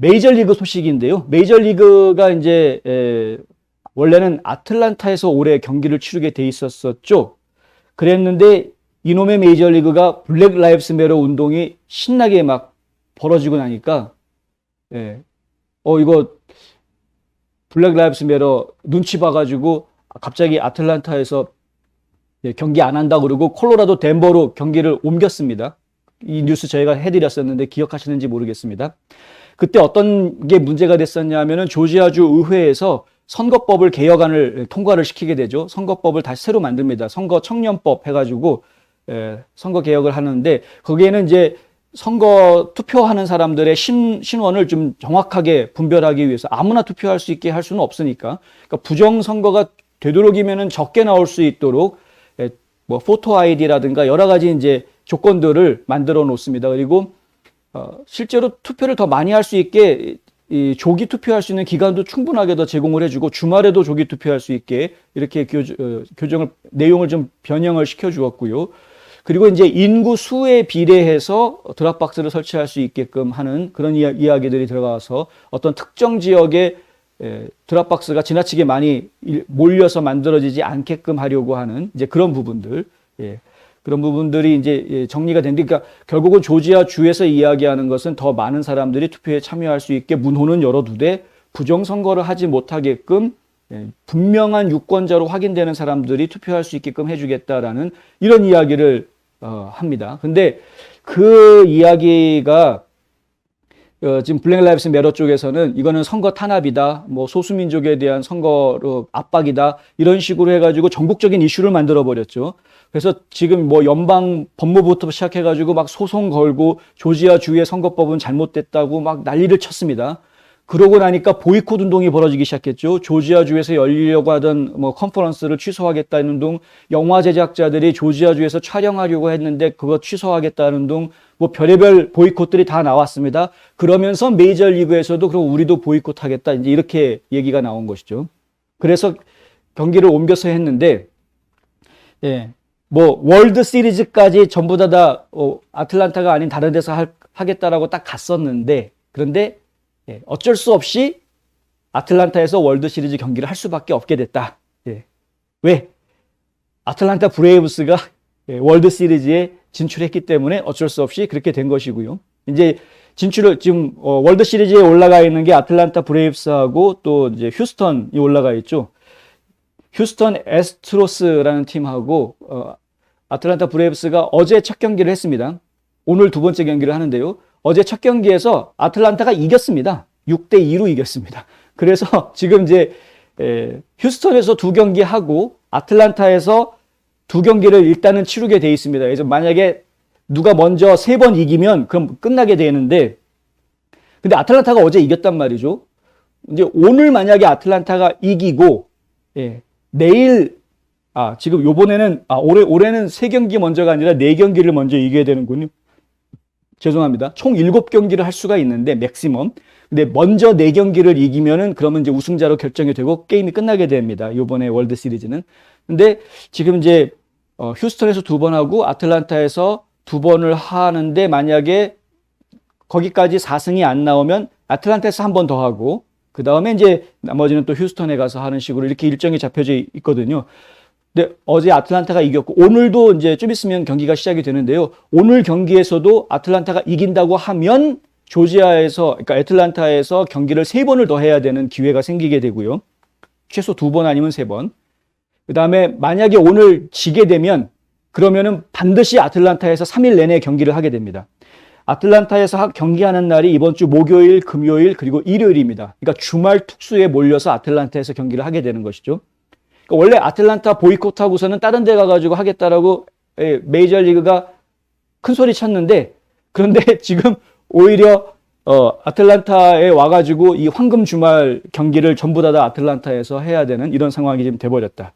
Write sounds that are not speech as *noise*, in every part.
메이저리그 소식인데요. 메이저리그가 이제 에, 원래는 아틀란타에서 올해 경기를 치르게 돼 있었었죠. 그랬는데 이놈의 메이저리그가 블랙 라이브스 메러 운동이 신나게 막 벌어지고 나니까 예. 어 이거 블랙 라이브스 메러 눈치 봐가지고 갑자기 아틀란타에서 예, 경기 안 한다 그러고 콜로라도 덴버로 경기를 옮겼습니다. 이 뉴스 저희가 해드렸었는데 기억하시는지 모르겠습니다. 그때 어떤 게 문제가 됐었냐면은 조지아주 의회에서 선거법을 개혁안을 통과를 시키게 되죠. 선거법을 다시 새로 만듭니다. 선거 청년법 해가지고 에, 선거 개혁을 하는데 거기에는 이제 선거 투표하는 사람들의 신, 신원을 좀 정확하게 분별하기 위해서 아무나 투표할 수 있게 할 수는 없으니까 그러니까 부정 선거가 되도록이면은 적게 나올 수 있도록 에, 뭐 포토 아이디라든가 여러 가지 이제 조건들을 만들어 놓습니다. 그리고 어, 실제로 투표를 더 많이 할 수 있게 이 조기 투표할 수 있는 기간도 충분하게 더 제공을 해주고 주말에도 조기 투표할 수 있게 이렇게 교, 어, 교정을 내용을 좀 변형을 시켜 주었고요. 그리고 이제 인구 수에 비례해서 드랍박스를 설치할 수 있게끔 하는 그런 이야, 이야기들이 들어가서 어떤 특정 지역에 에, 드랍박스가 지나치게 많이 일- 몰려서 만들어지지 않게끔 하려고 하는 이제 그런 부분들. 예. 그런 부분들이 이제 예, 정리가 된데, 그러니까 결국은 조지아 주에서 이야기하는 것은 더 많은 사람들이 투표에 참여할 수 있게 문호는 열어두되 부정 선거를 하지 못하게끔 예, 분명한 유권자로 확인되는 사람들이 투표할 수 있게끔 해주겠다라는 이런 이야기를 어, 합니다. 근데 그 이야기가 어, 지금 블랙 라이브스 메러 쪽에서는 이거는 선거 탄압이다, 뭐 소수민족에 대한 선거로 압박이다 이런 식으로 해가지고 전국적인 이슈를 만들어 버렸죠. 그래서 지금 뭐 연방 법무부부터 시작해가지고 막 소송 걸고 조지아 주의 선거법은 잘못됐다고 막 난리를 쳤습니다. 그러고 나니까 보이콧 운동이 벌어지기 시작했죠. 조지아주에서 열리려고 하던 뭐 컨퍼런스를 취소하겠다는 운동, 영화 제작자들이 조지아주에서 촬영하려고 했는데 그거 취소하겠다는 운동, 뭐 별의별 보이콧들이 다 나왔습니다. 그러면서 메이저리그에서도 그럼 우리도 보이콧하겠다 이제 이렇게 얘기가 나온 것이죠. 그래서 경기를 옮겨서 했는데, 예, 뭐 월드 시리즈까지 전부 다, 다 어, 아틀란타가 아닌 다른 데서 할- 하겠다라고 딱 갔었는데, 그런데 예, 어쩔 수 없이 아틀란타에서 월드 시리즈 경기를 할 수밖에 없게 됐다. 예. 왜? 아틀란타 브레이브스가 예, 월드 시리즈에 진출했기 때문에 어쩔 수 없이 그렇게 된 것이고요. 이제 진출을 지금 어, 월드 시리즈에 올라가 있는 게 아틀란타 브레이브스하고 또 이제 휴스턴이 올라가 있죠. 휴스턴 에스트로스라는 팀하고 어, 아틀란타 브레이브스가 어제 첫 경기를 했습니다. 오늘 두 번째 경기를 하는데요. 어제 첫 경기에서 아틀란타가 이겼습니다. 6대 2로 이겼습니다. 그래서 *laughs* 지금 이제 에, 휴스턴에서 두 경기 하고 아틀란타에서 두 경기를 일단은 치르게 돼 있습니다. 그래서 만약에 누가 먼저 세 번 이기면 그럼 끝나게 되는데 근데 아틀란타가 어제 이겼단 말이죠. 이제 오늘 만약에 아틀란타가 이기고 예, 내일 아 지금 요번에는 아 올해 올해는 세 경기 먼저가 아니라 네 경기를 먼저 이겨야 되는군요. 죄송합니다. 총 7경기를 할 수가 있는데 맥시멈. 근데 먼저 4경기를 이기면은 그러면 이제 우승자로 결정이 되고 게임이 끝나게 됩니다. 요번에 월드 시리즈는. 근데 지금 이제 어, 휴스턴에서 두 번 하고 아틀란타에서 두 번을 하는데 만약에 거기까지 4승이 안 나오면 아틀란타에서 한 번 더 하고 그 다음에 이제 나머지는 또 휴스턴에 가서 하는 식으로 이렇게 일정이 잡혀져 있거든요. 근데 어제 아틀란타가 이겼고 오늘도 이제 좀 있으면 경기가 시작이 되는데요. 오늘 경기에서도 아틀란타가 이긴다고 하면 조지아에서 그러니까 애틀란타에서 경기를 세 번을 더 해야 되는 기회가 생기게 되고요. 최소 두 번 아니면 세 번. 그다음에 만약에 오늘 지게 되면 그러면은 반드시 아틀란타에서 3일 내내 경기를 하게 됩니다. 아틀란타에서 하- 경기하는 날이 이번 주 목요일, 금요일 그리고 일요일입니다. 그러니까 주말 특수에 몰려서 아틀란타에서 경기를 하게 되는 것이죠. 그러니까 원래 아틀란타 보이콧하고서는 다른 데 가가지고 하겠다라고 예, 메이저리그가 큰 소리 쳤는데 그런데 *laughs* 지금 오히려 어, 아틀란타에 와가지고 이 황금 주말 경기를 전부 다, 다 아틀란타에서 해야 되는 이런 상황이 지금 돼버렸다.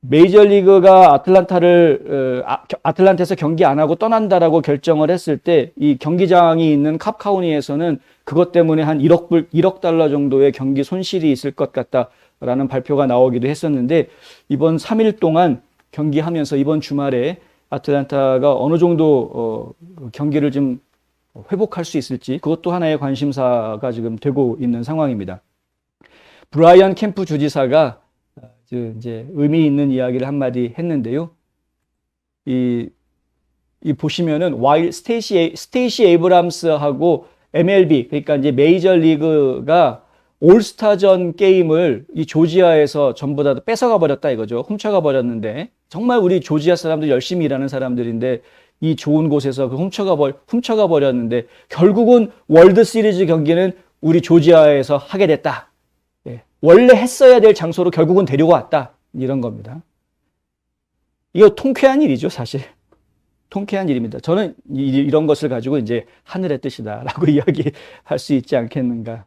메이저리그가 아틀란타를 어, 아, 겨- 아틀란타에서 경기 안 하고 떠난다라고 결정을 했을 때 이 경기장이 있는 캅카우니에서는 그것 때문에 한 1억 불 1억 달러 정도의 경기 손실이 있을 것 같다 라는 발표가 나오기도 했었는데 이번 3일 동안 경기하면서 이번 주말에 아틀란타가 어느 정도 어, 경기를 좀 회복할 수 있을지 그것도 하나의 관심사가 지금 되고 있는 상황입니다. 브라이언 캠프 주지사가 어, 이제 의미 있는 이야기를 한마디 했는데요. 이, 이 보시면은 와일 스테이시 스테이시 에이브람스하고 MLB 그러니까 이제 메이저 리그가 올스타전 게임을 이 조지아에서 전부 다 뺏어가 버렸다 이거죠. 훔쳐가 버렸는데 정말 우리 조지아 사람들 열심히 일하는 사람들인데 이 좋은 곳에서 그 훔쳐가 버 훔쳐가 버렸는데 결국은 월드 시리즈 경기는 우리 조지아에서 하게 됐다. 예. 원래 했어야 될 장소로 결국은 데리고 왔다. 이런 겁니다. 이거 통쾌한 일이죠, 사실. 통쾌한 일입니다. 저는 이- 이런 것을 가지고 이제 하늘의 뜻이다라고 *laughs* 이야기할 수 있지 않겠는가.